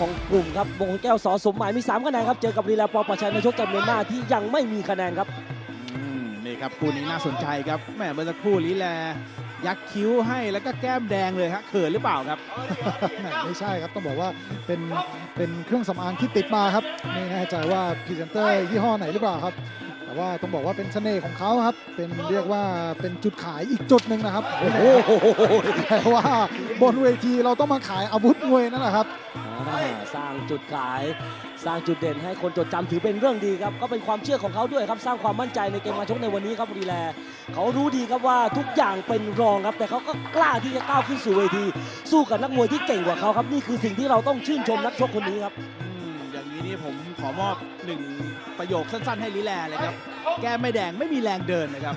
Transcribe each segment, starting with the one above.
ของกลุ่มครับมงคลแก้วสอสมหมายมี 3 คะแนนครับ เจอกับรีแลปอประชัยในชกจากเมียนมาที่ยังไม่มีคะแนนครับอืมนี่ครับคู่นี้น่าสนใจครับแหมเมื่อสักครู่ลีแลยักคิ้วให้แล้วก็แก้มแดงเลยฮะเขินหรือเปล่าครับแหม่ไม่ใช่ครับต้องบอกว่าเป็นเป็นเครื่องสำอางที่ติดมาครับไม่แน่ใจว่าพรีเซนเตอร์ยี่ห้อไหนหรือเปล่าครับ แต่ว่าต้องบอกว่าเป็นเสน่ห์ของเขาครับ เป็นเรียกว่าเป็นจุดขายอีกจุดหนึ่งนะครับโอ้โหแต่ว่าบนเวทีเราต้องมาขายอาวุธมวยนั่นแหละครับอ่าสร้างจุดขาย สร้างจุดเด่นให้คนจดจำถือเป็นเรื่องดีครับ ก็เป็นความเชื่อของเขาด้วยครับ สร้างความมั่นใจในเกมมาชกในวันนี้ครับรีแลเขารู้ดีครับว่าทุกอย่างเป็นรองครับ แต่เขาก็กล้าที่จะก้าวขึ้นสู่เวที สู้กับนักมวยที่เก่งกว่าเขาครับ นี่คือสิ่งที่เราต้องชื่นชมนักชกคนนี้ครับ อืมอย่างนี้นี่ผมขอมอบหนึ่งประโยคสั้น ๆ ให้ลีแลเลยครับ แก้มไม่แดงไม่มีแรงเดินนะครับ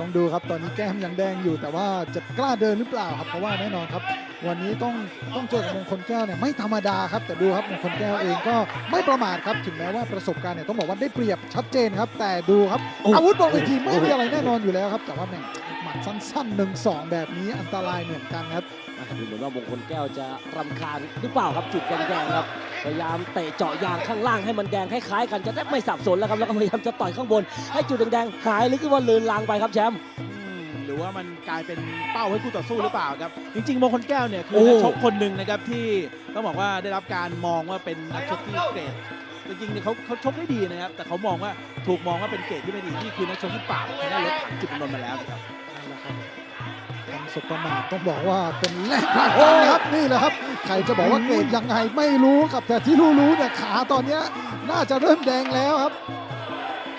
ต้องดูครับตอนนี้แก้มยังแดงอยู่ แต่ว่าจะกล้าเดินหรือเปล่าครับเพราะว่าแน่นอนครับ วันนี้ต้องต้องเจอกับมงคลแก้วเนี่ยไม่ธรรมดาครับ แต่ดูครับมงคลแก้วเองก็ไม่ประมาทครับถึงแม้ว่าประสบการณ์เนี่ยต้องบอกว่าได้เปรียบชัดเจนครับ แต่ดูครับโอ้อาวุธบนเวทีไม่มีอะไรแน่นอนอยู่แล้วครับ แต่ว่าแหม่หมัดสั้นๆหนึ่งสองแบบนี้อันตรายเหมือนกันครับอะดูเหมือนว่ามงคลแก้วจะรำคาญหรือเปล่าครับจุดแดงๆครับ พยายามเตะเจาะยางข้างล่างให้มันแดงคล้ายๆกันจะได้ไม่สับสนแล้วครับแล้วก็พยายามจะต่อยข้างบน ให้จุดแดงๆหายหรือคือว่าเลือนลางไปครับแชมป์อืมหรือว่ามันกลายเป็นเป้าให้คู่ต่อสู้หรือเปล่าครับ จริงๆมงคลแก้วเนี่ยคืโอ้อนักชกคนหนึ่งนะครับที่ต้องบอกว่าได้รับการมองว่าเป็นนักชกที่เกรดจริงๆเนี่ยเขาเขาชกได้ดีนะครับ แต่เขามองว่าถูกมองว่าเป็นเกรดที่ไม่ดีนี่คือนักชกที่ปราบทางด้านรถถังจุดนนท์มาแล้วนะครับ สบประมาทต้องบอกว่าเป็นแรงผลักดันนะครับนี่แหละครับ ใครจะบอกว่าเกรดยังไงไม่รู้ครับแต่ที่รู้ๆเนี่ยขาตอนเนี้ยน่าจะเริ่มแดงแล้วครับ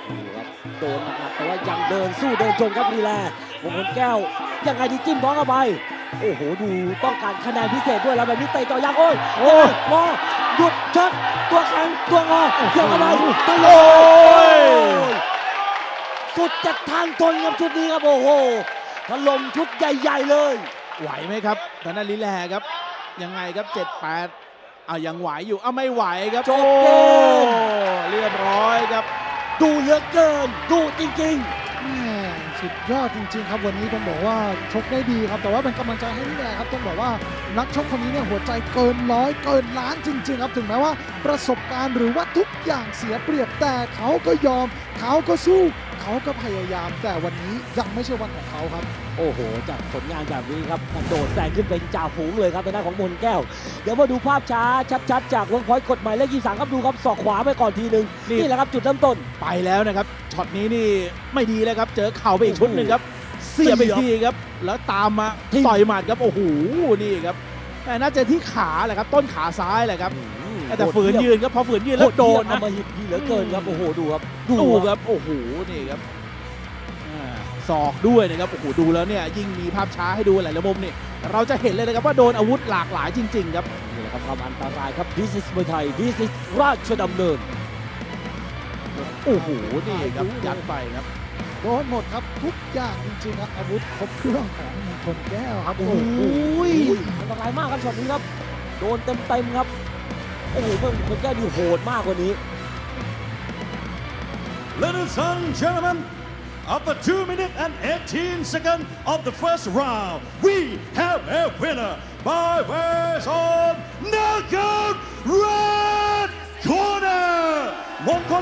ดูครับโดนหนักๆแต่ว่ายังเดินสู้เดินชนครับรีแลมงคลแก้วยังไงดีจิ้มท้องเข้าไปโอ้โหดูต้องการคะแนนพิเศษด้วยแล้วแบบนี้เตะเจาะยางโอ้ยโอ้ยงอหยุดชดตัวแข็งตัวงอเกี่ยวเข้าไปตะโลยสุดจัดทางทนครับชุดนี้ครับโอ้โห ถล่มชุดใหญ่ๆเลย ไหวไหมครับทางด้านลิแลครับ ยังไงครับ 7 8เอายังไหวอยู่เอาไม่ไหวครับจบเกมโอ้เรียบร้อยครับ ดูเหลือเกิน ดูจริงแม่สุดยอดจริง ๆ ครับวันนี้ต้องบอกว่าชกได้ดีครับ แต่ว่าเป็นกำลังใจให้นี่แหละครับต้องบอกว่านักชกคนนี้เนี่ยหัวใจเกินร้อยเกินล้านจริง ๆ ครับ ถึงแม้ว่าประสบการณ์หรือว่าทุกอย่างเสียเปรียบแต่เขาก็ยอมเขาก็สู้ เขาก็พยายาม แต่วันนี้ยังไม่ใช่วันของเขาครับๆโอ้โห จากผลงานแบบนี้ครับกระโดดแซงขึ้นเป็นจ่าฝูงเลยครับทางด้านของมนแก้ว เดี๋ยวมาดูภาพช้าชัดๆ จากวงพอยต์กฎหมายเลขยี่สามครับดูครับศอกขวาไปก่อนทีหนึ่งนี่ นี่แหละครับจุดเริ่มต้น ไปแล้วนะครับช็อตนี้นี่ไม่ดีแล้วครับ เจอเข่าไปอีกชุดหนึ่งครับ เสียบไปเสียบทีครับ แล้วตามมาทิ้งต่อยหมัดครับโอ้โหนี่ครับแต่น่าจะที่ขาแหละครับ ต้นขาซ้ายแหละครับ แต่ฝืนยืนครับพอฝืนยืนแล้แล้ววโดโดนนนะนะมาหิดดีเหลือเกินครับโอ้โหดูครับดูคครับรับโอ้โหนี่ครับอ่าศอกด้วยนะครับโอ้โหดูแล้วเนี่ยยิ่งมีภาพช้าให้ดูหลายๆมุมนี่เราจะเห็นเลยนะครับว่าโดนอาวุธหลากหลายจริง ๆ ครับนี่แหละครับความอันตรายครับ this is มวยไทย this is ราชดำเนินโอ้โหนี่ครับยัดไปครับโดนหมดครับทุกอย่างจริงๆครับอาวุธครบเครื่องของมงคลแก้วครับโอ้โหอันตรายมากครับช็อตนี้ครับ โดนเต็มๆครับ โอ้โหเพื่อนคนแก้วดีโหดมากกว่านี้ Ladies and gentlemen, after 2 minutes and 18 seconds of the first round, we have a winner by ways of knockout red corner มงค